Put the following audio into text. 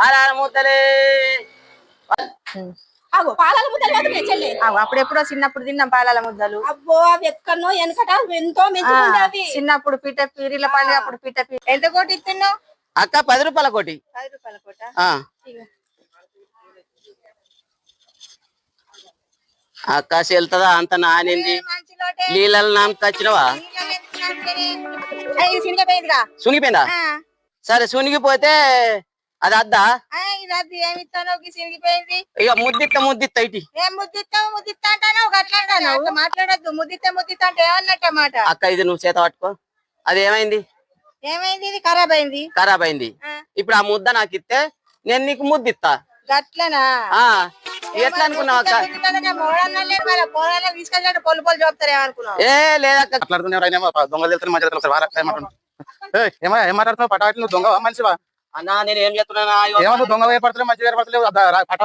పాలాల ముద్దలే అగో పాలాల ముద్దలు మాత్రం చెల్లి. అప్పుడెప్పుడో చిన్నప్పుడు తిన్నాం పాలాల ముద్దలు అబ్బో అవి ఎక్కడనో వెనకట ఎంతో మంచిగా అవి. చిన్నప్పుడు పీట పీరిల పండుగ అప్పుడు పీట పీ- ఎంత కోటి ఇస్తున్నావు? అక్క పది రూపాయల కోటి. పది రూపాయల కోట? ఆ. అక్క చెల్తుందా అంత నానింది. నీళ్ళని నామకొచ్చినవా సునిగిపోయిందా? సరే సునిగిపోతే అది అద్దా? ఇది అది ఏమి ఇస్తానో సినిగిపోయింది ఇక ముద్దిత్త ముద్దిత్త ఇటు. ఏం ముద్దిస్తావు ముద్దిస్తా అంటాను మాట్లాడద్దు. ముద్దిస్తే ముద్దిస్తా అంటే ఏమన్నట్టు మాట అక్క ఇది నువ్వు చేత పట్టుకో. అది ఏమైంది? ఏమైంది? ఇది ఖరాబ్ అయింది. ఖరాబ్ అయింది. ఇప్పుడు ఆ ముద్ద నాకు ఇస్తే నేను నీకు ముద్దిత్తా. గట్లనా? ఆ. ఎట్లా అనుకున్నావు అక్క? పోరాళ్ళ తీసుకొచ్చినట్టు పొలు పొలు చూపుతారు ఏమనుకున్నావు? ఏ లేదక్క దొంగలు ఏమో ఏం మాట్లాడుతున్నావు? పటాటి నువ్వు దొంగ మనిషివా? అన్నా నేను ఏం నువ్వు దొంగ అద్దా, రా, పటా